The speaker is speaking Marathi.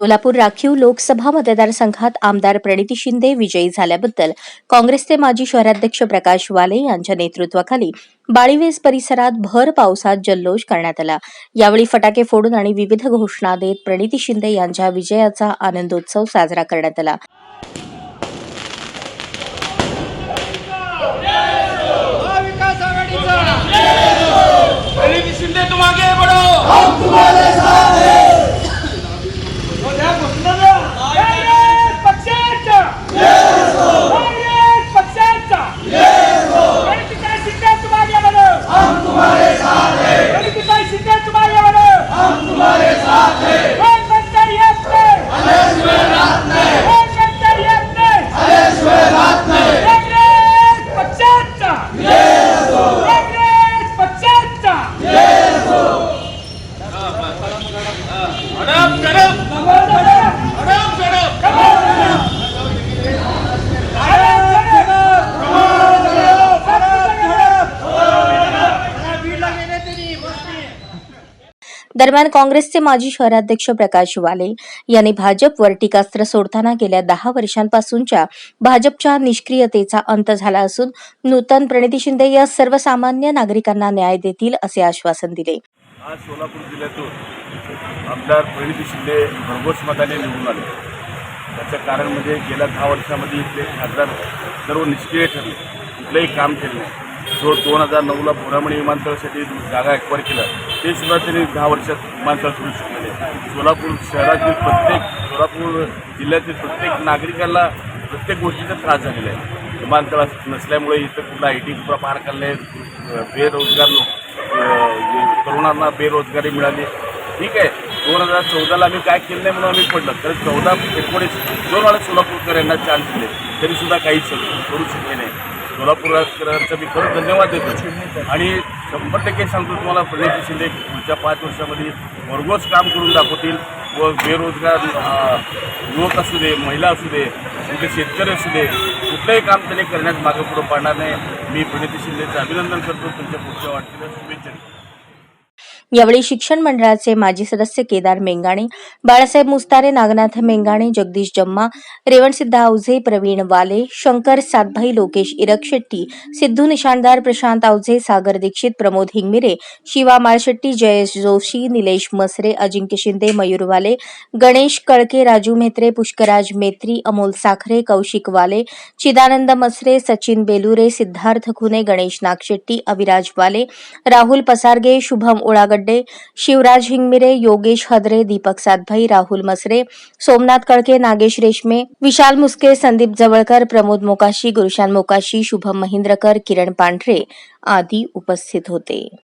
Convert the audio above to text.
सोलापूर राखीव लोकसभा मतदारसंघात आमदार प्रणिती शिंदे विजयी झाल्याबद्दल काँग्रेसचे माजी शहराध्यक्ष प्रकाश वाले यांच्या नेतृत्वाखाली बाळीवेस परिसरात भर पावसात जल्लोष करण्यात आला. यावेळी फटाके फोडून आणि विविध घोषणा देत प्रणिती शिंदे यांच्या विजयाचा आनंदोत्सव साजरा करण्यात आला. महाविकास आघाडीचा प्रणिती शिंदे तुम आगे बढ़ो दरम्यान काँग्रेसचे माजी शहराध्यक्ष प्रकाश वाले यांनी भाजपवर टीकास्त्र सोडताना गेल्या दहा वर्षांपासूनच्या भाजपच्या निष्क्रियतेचा अंत झाला असून नूतन प्रणिती शिंदे या सर्वसामान्य नागरिकांना न्याय देतील असे आश्वासन दिले. आज सोलापूर जिल्ह्यातून आमदार प्रणिती शिंदे भरघोस मताने निवडून आले. त्याचं कारण म्हणजे गेल्या दहा वर्षामध्ये इथले खासदार सर्व निष्क्रिय ठरले. कुठलंही काम केलं नाही. जो दोन हजार नऊला बोरामणी विमानतळासाठी जागा एक्वायर केलं. ते सुद्धा त्यांनी दहा वर्षात विमानतळ सुरू शकले सोलापूर शहरातील प्रत्येक सोलापूर जिल्ह्यातील प्रत्येक नागरिकाला प्रत्येक गोष्टीचा त्रास झालेला आहे. विमानतळ नसल्यामुळे इथं कुठला आय टी पार काढले बेरोजगार तरुणांना बेरोजगारी मिळाली. ठीक आहे दोन हजार चौदाला आम्ही काय केलं नाही म्हणून आम्ही पडलं. तर चौदा एकोणीस दोन वेळा सोलापूरकर यांना चान्स दिले. तरीसुद्धा काहीच करू शकले नाही. सोलापूरकरांचा मी खरंच धन्यवाद देतो. आणि शंभर टक्के सांगतो तुम्हाला प्रणिती शिंदे पुढच्या पाच वर्षामध्ये भरघोस काम करून दाखवतील व बेरोजगार युवक असू दे महिला असू दे तुमचे शेतकरी असू दे कुठलंही काम त्यांनी करण्यात मागं पुढं पाडणार नाही. मी प्रणिती शिंदेचं अभिनंदन करतो. तुमच्या पुढच्या वाटतीला शुभेच्छा यावेळी शिक्षण मंडळाचे माजी सदस्य केदार मेंगाणे बाळासाहेब मुस्तारे नागनाथ मेंगाणे जगदीश जम्मा रेवणसिद्ध आवझे प्रवीण वाले शंकर सातभाई लोकेश इरक शेट्टी सिद्धू निशाणदार प्रशांत आवझे सागर दीक्षित प्रमोद हिंगमिरे शिवा माळशेट्टी जयेश जोशी निलेश मसरे अजिंक्य शिंदे मयूर वाले गणेश कळके राजू म्हेत्रे पुष्कराज मेत्री अमोल साखरे कौशिक वाले चिदानंद मसरे सचिन बेलुरे सिद्धार्थ खुने गणेश नागशेट्टी अविराज वाले राहुल पसारगे शुभम उळागड्डे शिवराज हिंगमिरे योगेश हदरे दीपक सातभाई राहुल मसरे सोमनाथ कळके नागेश रेशमे विशाल मुस्के संदीप जवळकर प्रमोद मोकाशी गुरुशान मोकाशी शुभम महिंद्रकर किरण पांढरे आदी उपस्थित होते.